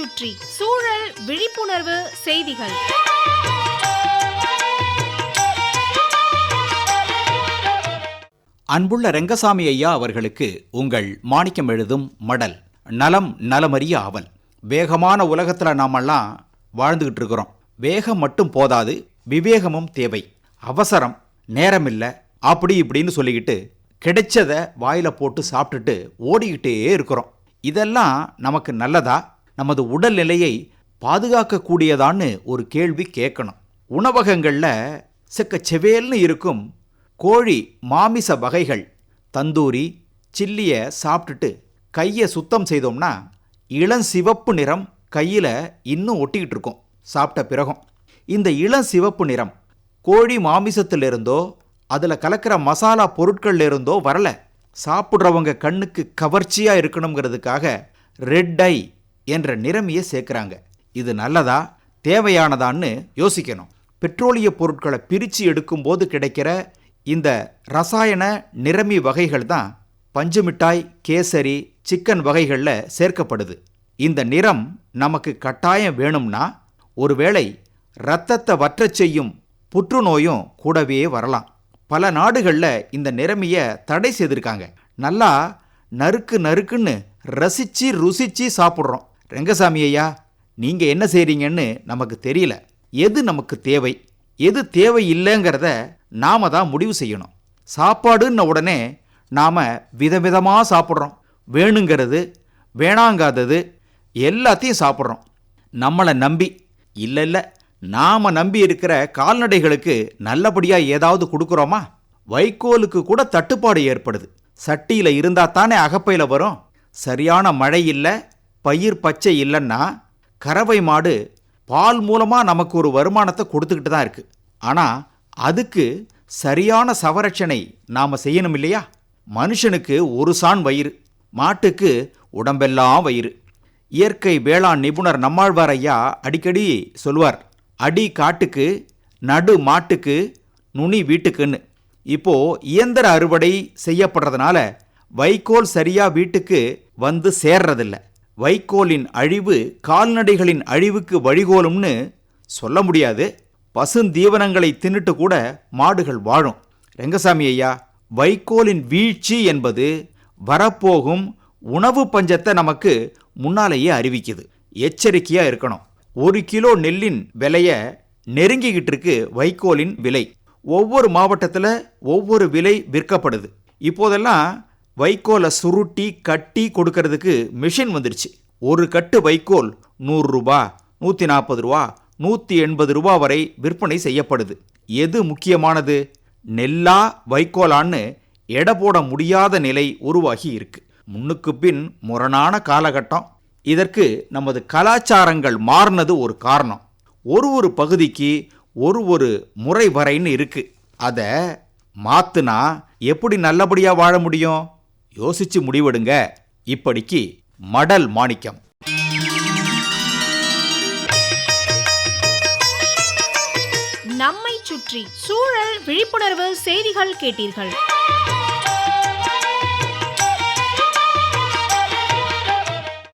சுற்றி சூழல் விழிப்புணர்வு செய்திகள். அன்புள்ள ரெங்கசாமி ஐயா அவர்களுக்கு உங்கள் மாணிக்கம் எழுதும் மடல் நலம் நலமறிய அவல் வேகமான உலகத்தில் நாமெல்லாம் வாழ்ந்துகிட்டு இருக்கிறோம். வேகம் மட்டும் போதாது விவேகமும் தேவை. அவசரம் நேரமில்லை அப்படி இப்படின்னு சொல்லிக்கிட்டு கிடைச்சதை வாயில போட்டு சாப்பிட்டுட்டு ஓடிக்கிட்டே இருக்கிறோம். இதெல்லாம் நமக்கு நல்லதா? நமது உடல்நிலையை பாதுகாக்கக்கூடியதான்னு ஒரு கேள்வி கேட்கணும். உணவகங்களில் செக்க செவேல்னு இருக்கும் கோழி மாமிச வகைகள் தந்தூரி சில்லியை சாப்பிட்டுட்டு கையை சுத்தம் செய்தோம்னா இளம் சிவப்பு நிறம் கையில் இன்னும் ஒட்டிக்கிட்டு இருக்கும் சாப்பிட்ட பிறகும். இந்த இளம் சிவப்பு நிறம் கோழி மாமிசத்திலிருந்தோ அதில் கலக்கிற மசாலா பொருட்கள்ல இருந்தோ வரல. சாப்பிட்றவங்க கண்ணுக்கு கவர்ச்சியாக இருக்கணுங்கிறதுக்காக ரெட் ஐ என்ற நிறமியை சேர்க்குறாங்க. இது நல்லதா? தேவையானதான்னு யோசிக்கணும். பெட்ரோலிய பொருட்களை பிரித்து எடுக்கும்போது கிடைக்கிற இந்த ரசாயன நிறமி வகைகள் தான் பஞ்சு மிட்டாய் கேசரி சிக்கன் வகைகளில் சேர்க்கப்படுது. இந்த நிறம் நமக்கு கட்டாயம் வேணும்னா ஒருவேளை இரத்தத்தை வற்றச் செய்யும் புற்றுநோயும் கூடவே வரலாம். பல நாடுகளில் இந்த நிறமியை தடை செய்திருக்காங்க. நல்லா நறுக்கு நறுக்குன்னு ரசிச்சு ருசிச்சு சாப்பிட்றோம். ரங்கசாமி ஐயா நீங்கள் என்ன செய்கிறீங்கன்னு நமக்கு தெரியல. எது நமக்கு தேவை? எது தேவை இல்லைங்கிறத நாம தான் முடிவு செய்யணும். சாப்பாடுன்ன உடனே நாம் விதவிதமாக சாப்பிட்றோம். வேணுங்கிறது வேணாங்காதது எல்லாத்தையும் சாப்பிட்றோம். நம்மளை நம்பி இல்லை இல்லை நாம் நம்பி இருக்கிற கால்நடைகளுக்கு நல்லபடியாக ஏதாவது கொடுக்குறோமா? வைக்கோலுக்கு கூட தட்டுப்பாடு ஏற்படுது. சட்டியில் இருந்தால் தானே அகப்பையில் வரும். சரியான மழை இல்லை பயிர் பச்சை இல்லைன்னா கறவை மாடு பால் மூலமாக நமக்கு ஒரு வருமானத்தை கொடுத்துக்கிட்டு தான் இருக்குது ஆனால் அதுக்கு சரியான சவரட்சணை நாம் செய்யணும் இல்லையா? மனுஷனுக்கு ஒரு சான் வயிறு மாட்டுக்கு உடம்பெல்லாம் வயிறு. இயற்கை வேளாண் நிபுணர் நம்மாழ்வார் ஐயா அடிக்கடி சொல்வார் அடி காட்டுக்கு நடு மாட்டுக்கு நுனி வீட்டுக்குன்னு. இப்போ இயந்திர அறுவடை செய்யப்படுறதுனால வைக்கோல் சரியா வீட்டுக்கு வந்து சேர்றதில்லை. வைக்கோலின் அழிவு கால்நடைகளின் அழிவுக்கு வழிகோலும்னு சொல்ல முடியாது. பசுந்தீவனங்களை தின்னுட்டு கூட மாடுகள் வாழும். ரெங்கசாமி ஐயா வைக்கோலின் வீழ்ச்சி என்பது வரப்போகும் உணவு பஞ்சத்தை நமக்கு முன்னாலேயே அறிவிக்குது. எச்சரிக்கையாக இருக்கணும். ஒரு கிலோ நெல்லின் விலைய நெருங்கிக்கிட்டு இருக்கு வைக்கோலின் விலை. ஒவ்வொரு மாவட்டத்தில் ஒவ்வொரு விலை விற்கப்படுது. இப்போதெல்லாம் வைக்கோலை சுருட்டி கட்டி கொடுக்கறதுக்கு மிஷின் வந்துடுச்சு ஒரு கட்டு வைக்கோல் நூறுரூபா நூற்றி நாற்பது ரூபா நூற்றி எண்பது ரூபா வரை விற்பனை செய்யப்படுது. எது முக்கியமானது? நெல்லா வைக்கோலான்னு எடை போட முடியாத நிலை உருவாகி இருக்கு. முன்னுக்கு பின் முரணான காலகட்டம். இதற்கு நமது கலாச்சாரங்கள் மாறினது ஒரு காரணம். ஒரு ஒரு பகுதிக்கு ஒரு ஒரு முறை வரைன்னு இருக்கு. அதை மாத்துனா எப்படி நல்லபடியாக வாழ முடியும்? யோசிச்சு முடிவெடுங்க. இப்படிக்கு மடல் மாணிக்கம். நம்மை சுற்றி சூழல் விழிப்புணர்வு செய்திகள் கேட்டீர்கள்.